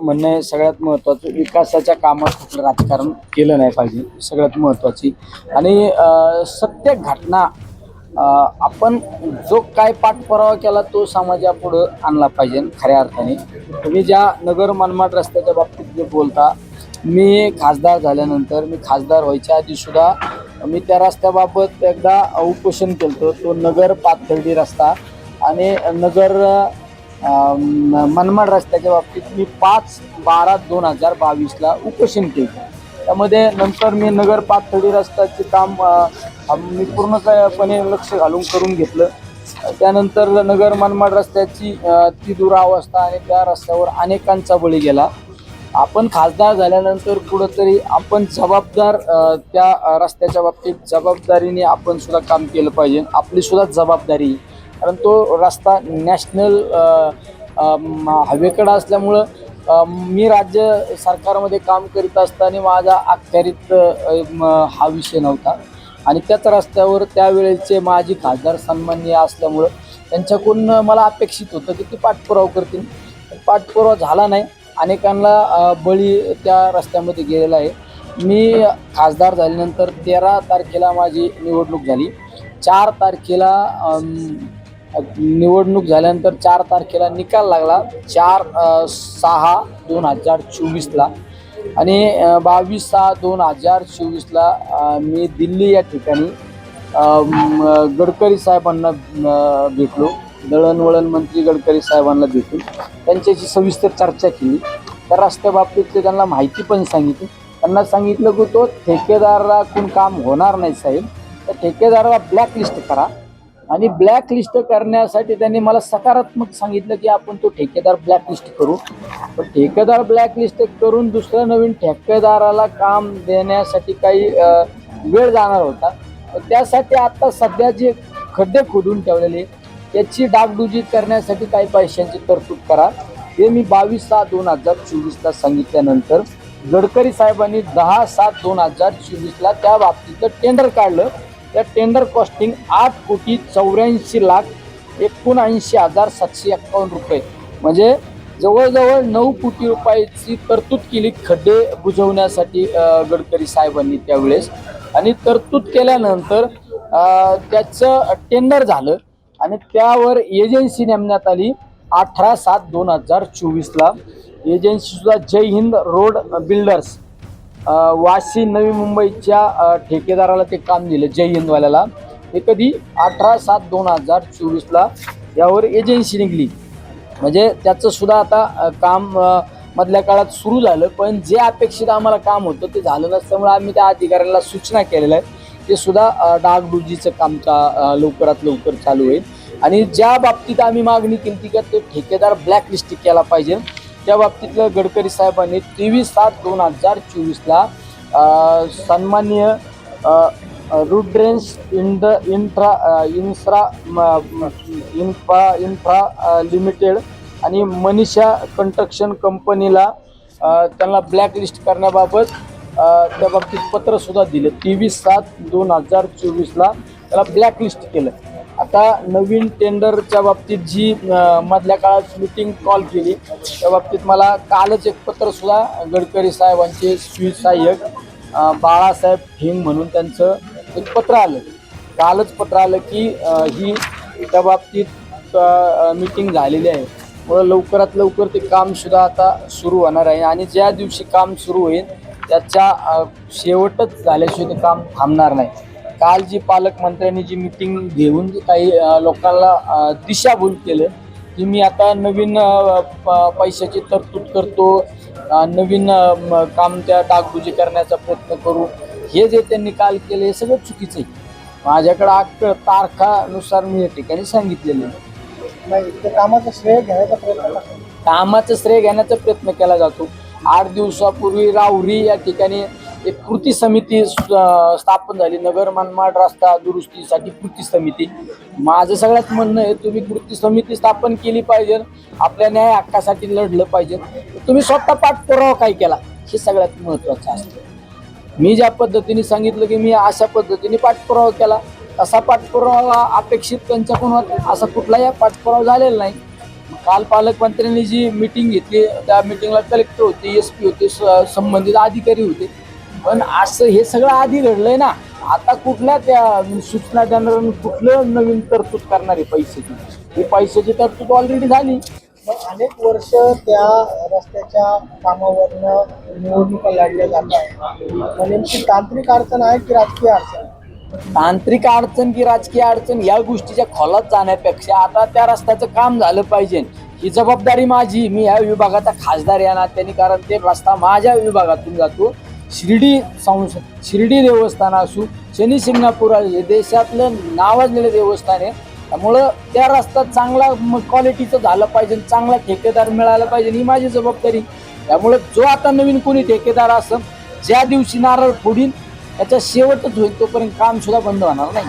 म्हणणं आहे सगळ्यात महत्त्वाचं विकासाच्या कामात कुठलं राजकारण केलं नाही पाहिजे. सगळ्यात महत्त्वाची. आणि सत्य घटना आपण जो काय पाठपुरावा केला तो समाजापुढं आणला पाहिजे खऱ्या अर्थाने. तुम्ही ज्या नगर मनमाड रस्त्याच्या बाबतीत जे बोलता मी खासदार झाल्यानंतर मी खासदार व्हायच्या आधीसुद्धा मी त्या रस्त्याबाबत एकदा उपोषण केलं तो नगर पाथर्डी रस्ता. आणि नगर मनमाड रस्त्याच्या बाबतीत मी पाच बारा दोन हजार बावीसला उपोषण केलं. त्यामध्ये नंतर मी नगर पाथर्डी रस्त्याचे काम मी पूर्णपणे लक्ष घालून करून घेतलं. त्यानंतर नगर मनमाड रस्त्याची ती दुरावस्था आणि त्या रस्त्यावर अनेकांचा बळी गेला. आपण खासदार झाल्यानंतर कुठंतरी आपण जबाबदार त्या रस्त्याच्या बाबतीत जबाबदारीने आपण सुद्धा काम केलं पाहिजे. आपली सुद्धा जबाबदारी कारण तो रस्ता नॅशनल हवेकडं असल्यामुळं मी राज्य सरकारमध्ये काम करीत असताना माझा अखत्यारीत हा विषय नव्हता. आणि त्याच रस्त्यावर त्यावेळेचे माजी खासदार सन्माननीय असल्यामुळं त्यांच्याकडून मला अपेक्षित होतं की ते पाठपुरावा करतील. पाठपुरावा झाला नाही. अनेकांना बळी त्या रस्त्यामध्ये गेलेला आहे. मी खासदार झाल्यानंतर तेरा तारखेला माझी निवडणूक झाली. चार तारखेला निवडणूक झाल्यानंतर चार तारखेला निकाल लागला. चार सहा दोन हजार चोवीसला. आणि बावीस सहा दोन हजार चोवीसला मी दिल्ली या ठिकाणी गडकरी साहेबांना भेटलो. दळणवळण मंत्री गडकरी साहेबांना भेटून. त्यांच्याशी सविस्तर चर्चा केली. त्या रस्त्याबाबतीतले त्यांना माहिती पण सांगितली. त्यांना सांगितलं की तो ठेकेदाराकडून काम होणार नाही साहेब. तर ठेकेदाराला ब्लॅकलिस्ट करा. आणि ब्लॅकलिस्ट करण्यासाठी त्यांनी मला सकारात्मक सांगितलं की आपण तो ठेकेदार ब्लॅकलिस्ट करू. पण ठेकेदार ब्लॅकलिस्ट करून दुसऱ्या नवीन ठेकेदाराला काम देण्यासाठी काही वेळ जाणार होता. तर त्यासाठी आता सध्या जे खड्डे खोदून ठेवलेले त्याची डागडुजी करण्यासाठी काही पैशांची तरतूद करा. हे मी बावीस सात दोन हजार चोवीसला सांगितल्यानंतर गडकरी साहेबांनी दहा सात दोन हजार चोवीसला त्या बाबतीचं टेंडर काढलं. त्या टेंडर कॉस्टिंग आठ कोटी चौऱ्याऐंशी लाख एकोणऐंशी हजार सातशे एक्कावन्न रुपये. म्हणजे जवळजवळ नऊ कोटी रुपयाची तरतूद केली खड्डे बुजवण्यासाठी गडकरी साहेबांनी त्यावेळेस. आणि तरतूद केल्यानंतर त्याचं टेंडर झालं आणि त्यावर एजन्सी नेमण्यात आली अठरा सात दोन हजार चोवीसला. एजन्सीसुद्धा जय हिंद रोड बिल्डर्स. वाशी नवी मुंबईच्या ठेकेदाराला ते काम दिलं जय हिंदवाल्याला. हे कधी अठरा सात दोन हजार चोवीसला यावर एजन्सी निघली. म्हणजे त्याचं सुद्धा आता काम मधल्या काळात सुरू झालं पण जे अपेक्षित आम्हाला काम होतं ते झालं नसल्यामुळे आम्ही त्या अधिकाऱ्याला सूचना केलेल्या आहेत. ते सुद्धा डागडुजीचं काम चा- लवकरात लवकर चालू होईल. आणि ज्या बाबतीत आम्ही मागणी केली ती का ते ठेकेदार ब्लॅकलिस्ट केला पाहिजे त्या बाबतीतलं गडकरी साहेबांनी तेवीस सात दोन हजार चोवीसला सन्मान्य सन्माननीय अ, रुड्रेन्स इंड इंट्रा इन्फ्रा इन्फ्रा इन्फ्रा लिमिटेड आणि मनीषा कंस्ट्रक्शन कंपनीला त्यांना ब्लॅकलिस्ट करण्याबाबत त्या बाबतीत पत्रसुद्धा दिलं. तेवीस सात दोन हजार चोवीसला त्याला ब्लॅकलिस्ट केलं. आता नवीन टेंडरच्या बाबतीत जी मधल्या काळात मीटिंग कॉल केली त्या बाबतीत मला कालच एक पत्र सुद्धा गडकरी साहेबांचे सुसहाय्यक सहाय्यक बाळासाहेब ठेंग म्हणून त्यांचं एक पत्र आलं. कालच पत्र आलं की ही त्या बाबतीत मीटिंग झालेली आहे. मुळे लवकरात लवकर ते काम सुद्धा आता सुरू होणार आहे आणि ज्या दिवशी काम सुरू होईल त्याच्या शेवटच झाल्याशिवाय ते काम थांबणार नाही. काल जी पालकमंत्र्यांनी जी मिटिंग घेऊन काही लोकांना दिशाभूल केलं की मी आता नवीन पैशाची तरतूद करतो नवीन काम त्या डागडुजी करण्याचा प्रयत्न करू. हे जे त्यांनी काल केलं हे सगळं चुकीचं आहे. माझ्याकडं आठ तारखानुसार मी या ठिकाणी सांगितलेलं नाही कामाचं श्रेय घेण्याचा प्रयत्न कामाचं श्रेय घेण्याचा प्रयत्न केला जातो. आठ दिवसापूर्वी राहुरी या ठिकाणी एक कृती समिती स्थापन झाली. नगर मनमाड रस्ता दुरुस्तीसाठी कृती समिती. माझं सगळ्यात म्हणणं आहे तुम्ही कृती समिती स्थापन केली पाहिजे. आपल्या न्याय हक्कासाठी लढलं पाहिजे. तुम्ही स्वतः पाठपुरावा काय केला? हे सगळ्यात महत्त्वाचं असतं. मी ज्या पद्धतीने सांगितलं की मी अशा पद्धतीने पाठपुरावा केला. तसा पाठपुरावा अपेक्षित त्यांच्याकडून होता. असा कुठलाही पाठपुरावा झालेला नाही. काल पालकमंत्र्यांनी जी मीटिंग घेतली त्या मिटिंगला कलेक्टर होते एस पी होते स- संबंधित अधिकारी होते. पण असं हे सगळं आधी घडलंय ना. आता कुठल्या त्या सूचना देणार कुठलं नवीन तरतूद करणार आहे पैशाची? ही पैशाची तरतूद ऑलरेडी झाली. मग अनेक वर्ष त्या रस्त्याच्या कामावरनं निवडणुका लढल्या जात आहेत. नेमकी तांत्रिक अडचण आहे की राजकीय अडचण? तांत्रिक अडचण की राजकीय अडचण या गोष्टीच्या खोलात जाण्यापेक्षा आता त्या रस्त्याचं काम झालं पाहिजे. ही जबाबदारी माझी. मी या विभागाचा खासदार या नात्याने कारण ते रस्ता माझ्या विभागातून जातो. शिर्डी संस शिर्डी देवस्थान असू शनी शिंगणापूर हे देशातलं नावाजलेलं देवस्थान आहे. त्यामुळं त्या रस्ता चांगला क्वालिटीचं झालं पाहिजे चांगला ठेकेदार मिळाला पाहिजे ही माझी जबाबदारी. त्यामुळं जो आता नवीन कोणी ठेकेदार असं ज्या दिवशी नारळ फोडीन त्याचा शेवटच होईल तोपर्यंत काम सुद्धा बंद होणार नाही.